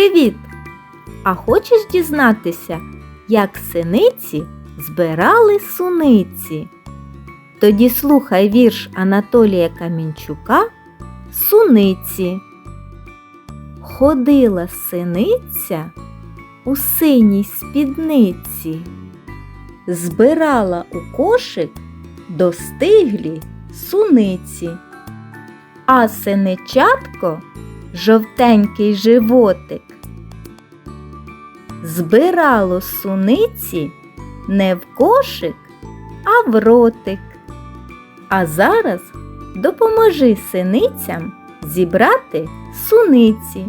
Привіт! А хочеш дізнатися, як синиці збирали суниці? Тоді слухай вірш Анатолія Камінчука Суниці. Ходила синиця у синій спідниці, збирала у кошик достиглі суниці. А синичатко жовтенький животик збирало суниці не в кошик, а в ротик. А зараз допоможи синицям зібрати суниці.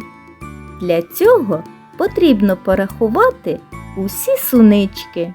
Для цього потрібно порахувати усі сунички.